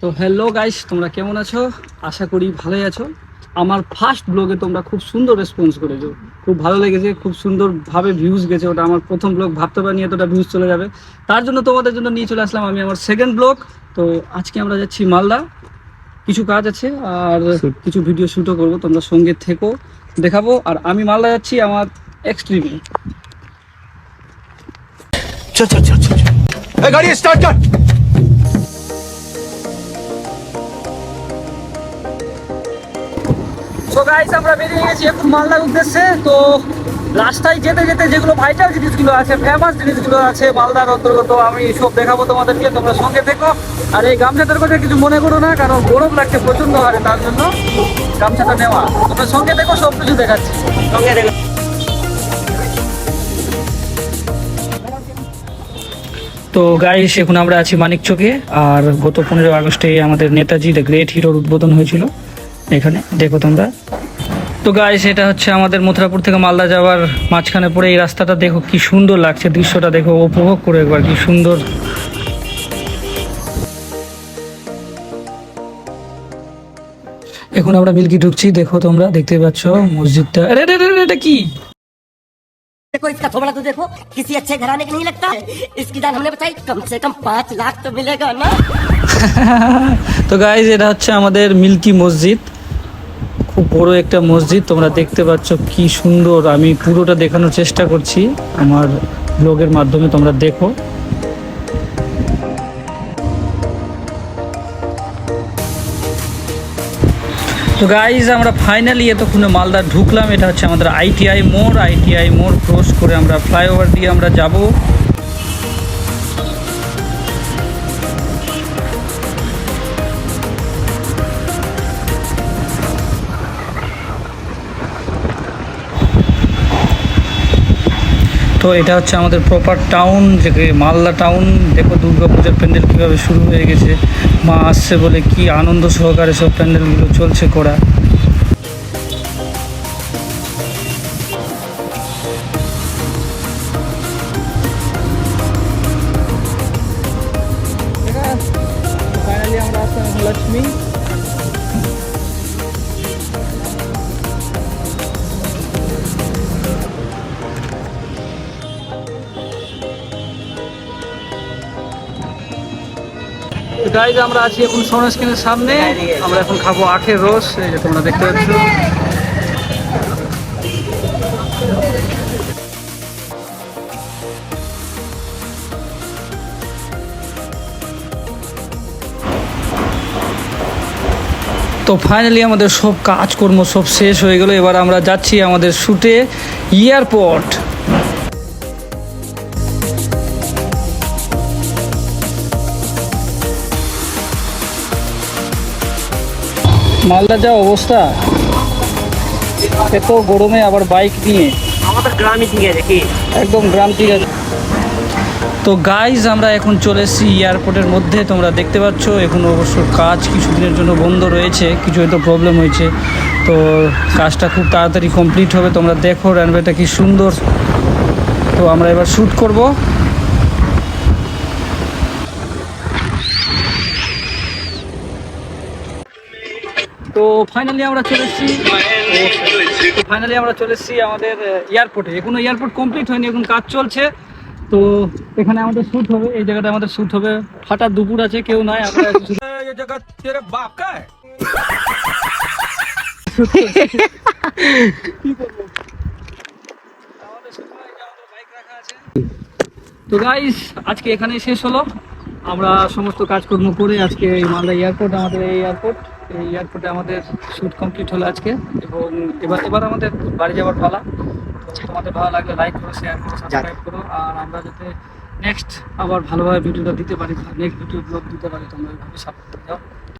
তো hello guys তোমরা কেমন আছো? আশা করি ভালোই আছো। আমার ফার্স্ট ব্লগে তোমরা খুব সুন্দর রেসপন্স করেছ। খুব ভালো লেগেছে খুব সুন্দরভাবে ভিউজ গেছে। ওটা আমার প্রথম ব্লগ ভাবতে পারি এতটা ভিউজ চলে যাবে। তার জন্য তোমাদের জন্য নিয়ে চলে আসলাম আমি আমার সেকেন্ড ব্লগ তো আজকে আমরা যাচ্ছি মালদা। কিছু কাজ আছে আর কিছু ভিডিও শ্যুটও করব। তোমরা সঙ্গে থেকো দেখাবো। আর আমি মালদা যাচ্ছি আমার এক্সট্রিমে গাড়ি স্টার্ট সো গাইস আমরা বেরিয়ে গেছি এখন মালদার উদ্দেশ্যে। তো রাস্তায় যেতে যেতে যেগুলো ভাইটাল জিনিসগুলো আছে ফেমাস জিনিসগুলো আছে মালদার অন্তর্গত, আমি সব দেখাবো তোমাদেরকে, তোমরা সঙ্গে থেকো। আর এই গামছাটার কথা কিছু মনে করো না, কারণ গরম লাগছে প্রচণ্ড হারে, তার জন্য গামছাটা নেওয়া। তোমরা সঙ্গে দেখো সব কিছু দেখাচ্ছি। সঙ্গে দেখো তো গাইস এখন আমরা আছি মানিক চকে আর গত পনেরো আগস্টে আমাদের নেতাজি দ্য গ্রেট হিরোর উদ্বোধন হয়েছিল। এখানে দেখো তোমরা তো গাইস এটা হচ্ছে আমাদের মথুরাপুর থেকে মালদা যাওয়ার মাঝখানে পড়ে এই রাস্তাটা দেখো কি সুন্দর লাগছে দৃশ্যটা দেখো উপভোগ করে একবার কি সুন্দর এখন আমরা মিল্কি ঢুকছি দেখো তোমরা দেখতে পাচ্ছ মসজিদটা আরে আরে, আরে, আরে, এটা কি देखो इसका थोबड़ा तो देखो किसी अच्छे घराने का नहीं लगता है इसकी जान हमने बताई कम से कम पाँच लाख तो मिलेगा ना তো গাইজ এটা হচ্ছে আমাদের মিল্কি মসজিদ খুব বড় একটা মসজিদ, তোমরা দেখতে পাচ্ছ কি সুন্দর। আমি পুরোটা দেখানোর চেষ্টা করছি, আমার ব্লগের মাধ্যমে তোমরা দেখো। তো গাইজ আমরা ফাইনালি এতক্ষণে মালদা ঢুকলাম, এটা হচ্ছে আমাদের আইটিআই মোড়। আইটিআই মোড় ক্রস করে আমরা ফ্লাইওভার দিয়ে আমরা যাব। তো এটা হচ্ছে আমাদের প্রপার টাউন যে মালদা টাউন দেখো দুর্গা পূজার প্যান্ডেল কীভাবে শুরু হয়ে গেছে, মা আসছে বলে কি আনন্দ সহকারে সব প্যান্ডেলগুলো চলছে করা। গাইজ আমরা আছি এখন সনস্ক্রিনের সামনে। আমরা এখন খাব আখের রস, এই যে তোমরা দেখতে পাচ্ছ। তো ফাইনালি আমাদের সব কাজকর্ম সব শেষ হয়ে গেল। এবার আমরা যাচ্ছি আমাদের শুটে এয়ারপোর্ট মালদা যা অবস্থা এত গরমে আবার বাইক নিয়ে। আমাদের গ্রামই ঠিক আছে কি? একদম গ্রাম ঠিক আছে। তো গাইজ আমরা এখন চলে এসেছি এয়ারপোর্টের মধ্যে। তোমরা দেখতে পাচ্ছ এখন অবশ্য কাজ কিছুদিনের জন্য বন্ধ রয়েছে কিছু হয়তো প্রবলেম হয়েছে। তো কাজটা খুব তাড়াতাড়ি কমপ্লিট হবে। তোমরা দেখো রানওয়েটা কি সুন্দর। তো আমরা এবার শ্যুট করব। তো ফাইনালি আমরা চলে এসেছি ফাইনালি আমরা চলে এসেছি আমাদের এয়ারপোর্টে এখনও এয়ারপোর্ট কমপ্লিট হয়নি এখন কাজ চলছে। তো এখানে আমাদের শুট হবে এই জায়গাটা আমাদের শ্যুট হবে। ফাটা দুপুর আছে কেউ নাই তো গাইস আজকে এখানে শেষ হলো। আমরা সমস্ত কাজকর্ম করে আজকে মালদা এয়ারপোর্ট আমাদের এই এয়ারপোর্ট এই এয়ারপোর্টে আমাদের শ্যুট কমপ্লিট হলো আজকে এবং এবার এবার আমাদের বাড়ি যাওয়ার পালা। তো তোমাদের ভালো লাগলে লাইক করো শেয়ার করো সাবস্ক্রাইব করো। আর আমরা যাতে নেক্সট আবার ভালোভাবে ভিডিওটা দিতে পারি নেক্সট ভিডিও ব্লগ দিতে পারি তোমরা সাপোর্ট করে যাও।